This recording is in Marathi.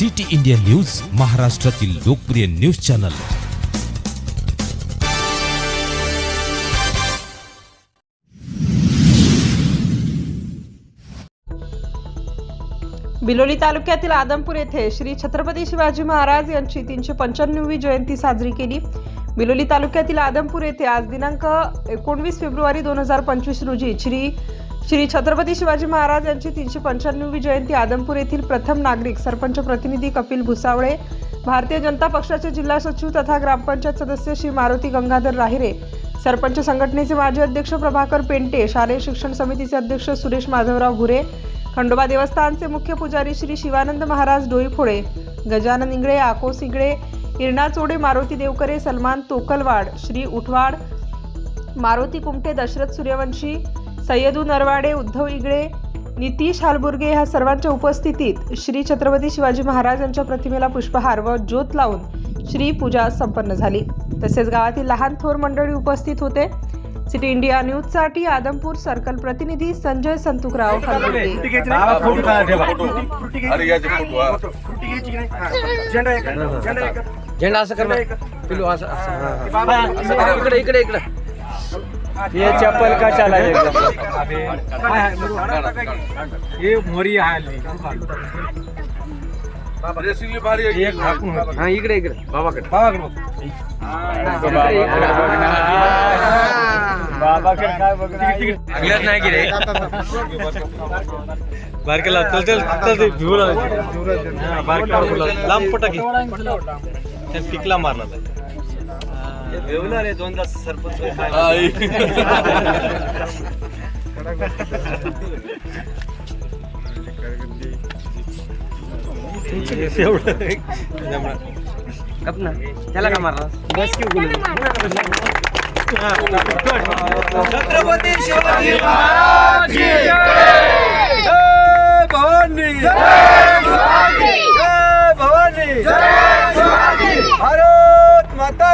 सिटी इंडिया न्यूज महाराष्ट्रातील लोकप्रिय न्यूज चॅनल. बिलोली तालुक्यातील आदमपूर येथे श्री छत्रपती शिवाजी महाराज यांची तीनशे पंच्याण्णवी जयंती साजरी केली. बिलोली तालुक्यातील आदमपूर येथे आज दिनांक एकोणवीस फेब्रुवारी दोन हजार पंचवीस रोजी श्री श्री छत्रपती शिवाजी महाराज यांची तीनशे पंच्याण्णवी जयंती आदमपूर येथील प्रथम नागरिक सरपंच प्रतिनिधी कपिल भुसावळे भारतीय जनता पक्षाचे जिल्हा सचिव तथा ग्रामपंचायत सदस्य श्री मारुती गंगाधर राहिरे सरपंच संघटनेचे माजी अध्यक्ष प्रभाकर पेंटे शालेय शिक्षण समितीचे अध्यक्ष सुरेश माधवराव भुरे खंडोबा देवस्थानचे मुख्य पुजारी श्री शिवानंद महाराज डोईफोडे गजानन इंगळे आकोस इंगळे इरणा चोडे मारुती देवकरे सलमान तोकलवाड श्री उठवाड मारुती कुमटे दशरथ सूर्यवंशी सय्यदू नरवाडे उद्धव इगळे नितीश हालबुर्गे ह्या सर्वांच्या उपस्थितीत श्री छत्रपती शिवाजी महाराज यांच्या प्रतिमेला पुष्पहार व ज्योत लावून श्री पूजा संपन्न झाली. तसेच गावातील लहान थोर मंडळी उपस्थित होते. सिटी इंडिया न्यूजसाठी आदमपूर सर्कल प्रतिनिधी संजय संतुकराव हलबुर्गे. झंडा आस कर पिलो आस असं, इकडे इकडे इकडे ये चप्पल का चला ये मोरी हाल रेसिंग भारी इकडे इकडे बाबाकडे इकडे, बाबा के काय चल चल चल ते भिवला. हा, की पिकला मारला रे दोनदा सरपंच ना. त्याला का मारला? बस की छत्रपती शिवाजी महाराज की जय भवानी जय भवानी.